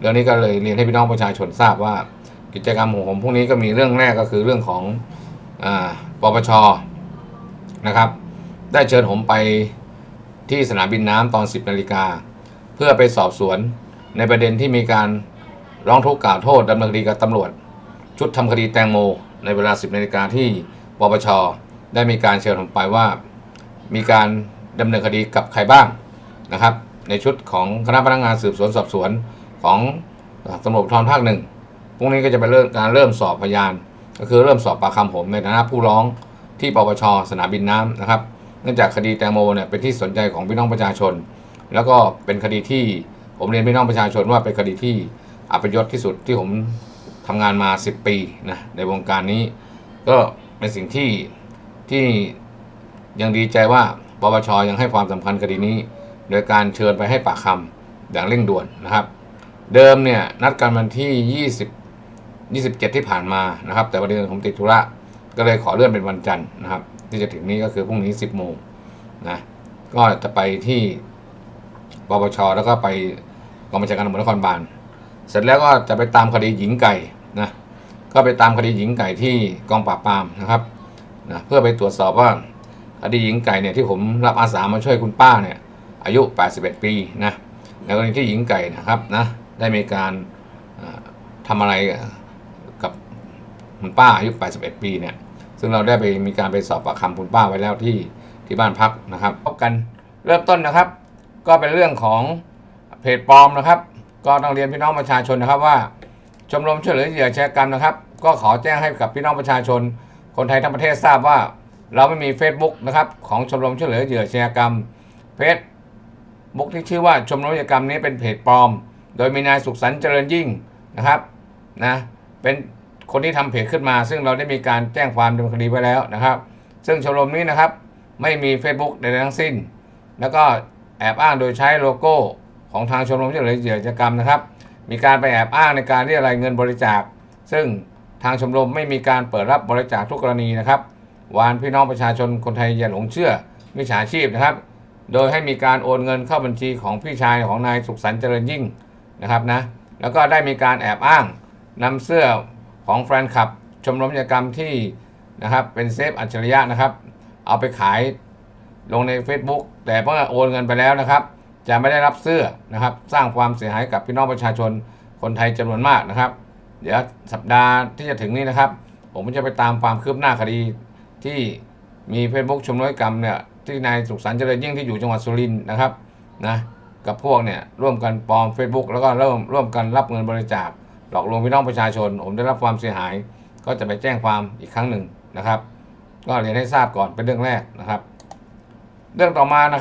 เรื่องนี้ก็เลยเรียนให้พี่น้องประชาชนทราบว่า กิจกรรมของผมพรุ่งนี้ก็มีเรื่องแรกก็คือเรื่องของอปปชนะครับ ได้เชิญผมไปที่สนามบินน้ำตอน 10นาฬิกาเพื่อไปสอบสวนในประเด็นที่มีการร้องทุกข์กล่าวโทษดำเนินคดีกับตำรวจ ชุดทำคดีแตงโม ในเวลา 10นาฬิกาที่ปปชได้มีการเชิญผมไปว่า มีการดำเนินคดีกับใครบ้างนะครับ ในชุดของคณะพนักงานสืบสวนสอบสวน ของตำรวจภูธรภาคหนึ่งพรุ่งนี้ก็จะเป็นเรื่องการเริ่มสอบพยาน ก็คือเริ่มสอบปากคำผมในฐานะผู้ร้องที่ปปชสนามบินน้ำนะครับ เนื่องจากคดีแตงโมเนี่ยเป็นที่สนใจของพี่น้องประชาชน แล้วก็เป็นคดีที่ผมเรียนพี่น้องประชาชนว่าเป็นคดีที่อัปยศที่สุดที่ผมทำงานมา 10 ปีนะในวงการนี้ ก็เป็นสิ่งที่ที่ยังดีใจว่าปปชยังให้ความสำคัญคดีนี้ โดยการเชิญไปให้ปากคำอย่างเร่งด่วนนะครับ เดิมเนี่ยนัดกันวันที่20 27 ที่ผ่านมานะครับ แต่วันนี้ผมติดธุระก็เลยขอเลื่อนเป็นวันจันทร์นะครับ ที่จะถึงนี้ก็คือพรุ่งนี้ 10โมงนะก็จะไปที่ปปชแล้วก็ไปกองบัญชาการตำรวจนครบาลเสร็จแล้วก็จะไปตามคดีหญิงไก่นะก็ไปตามคดีหญิงไก่ที่กองปราบปรามนะครับนะเพื่อไปตรวจสอบว่าคดีหญิงไก่เนี่ยที่ผมรับอาสามาช่วยคุณป้าเนี่ยอายุ 81 ปีนะในกรณีที่หญิงไก่นะครับนะ ได้มีการอ่าทำอะไรกับคุณป้าอายุ 81 ปีเนี่ย ซึ่งเราได้ไปมีการไปสอบปากคำคุณป้าไว้แล้วที่ที่บ้านพักนะครับพบกันเริ่มต้นนะครับ ก็เป็นเรื่องของเพจปลอมนะครับ ก็ต้องเรียนพี่น้องประชาชนนะครับว่าชมรมช่วยเหลือเหยื่ออาชญากรรมนะครับ ก็ขอแจ้งให้กับพี่น้องประชาชน คนไทยทั้งประเทศทราบว่า เราไม่มี Facebook นะครับของชมรมช่วยเหลือเหยื่ออาชญากรรมเฟซบุ๊กที่ชื่อว่าชมรมอาชญากรรมนี้เป็นเพจปลอม โดยมีนายสุขสันต์เจริญยิ่งนะครับนะเป็นคนที่ทำเพจขึ้นมา ซึ่งเราได้มีการแจ้งความดำเนินคดีไว้แล้วนะครับ ซึ่งชมรมนี้นะครับไม่มี Facebook ใดๆทั้งสิ้น แล้วก็แอบอ้างโดยใช้โลโก้ของทางชมรมช่วยเหลือเหยื่ออาชญากรรมนะครับ มีการไปแอบอ้างในการเรียกรายเงินบริจาค ซึ่งทางชมรมไม่มีการเปิดรับบริจาคทุกกรณีนะครับวานพี่น้องประชาชนคนไทยอย่าหลงเชื่อมิจฉาชีพนะครับ โดยให้มีการโอนเงินเข้าบัญชีของพี่ชายของนายสุขสันต์เจริญยิ่ง นะครับนะแล้วก็ได้มีการแอบอ้างนำเสื้อของแฟนคลับ ชมรมกิจกรรมที่นะครับเป็นเซฟอัจฉริยะนะครับ เอาไปขายลงใน Facebook แต่เมื่อโอนเงินไปแล้วนะครับ จะไม่ได้รับเสื้อนะครับ สร้างความเสียหายกับพี่น้องประชาชนคนไทยจำนวนมากนะครับ เดี๋ยวสัปดาห์ที่จะถึงนี้นะครับ ผมจะไปตามความคืบหน้าคดีที่มี Facebook ชมรมกิจกรรมเนี่ยที่นายสุขสันต์เจริญยิ่งที่อยู่จังหวัดสุรินทร์นะครับนะ กับพวกเนี่ยร่วมกันปลอม Facebook แล้วก็เริ่มร่วมกันรับเงินบริจาคหลอกลวงพี่น้องประชาชน ผมได้รับความเสียหาย ก็จะไปแจ้งความอีกครั้งหนึ่งนะครับ ก็เรียนให้ทราบก่อนเป็นเรื่องแรกนะครับ เรื่องต่อมานะ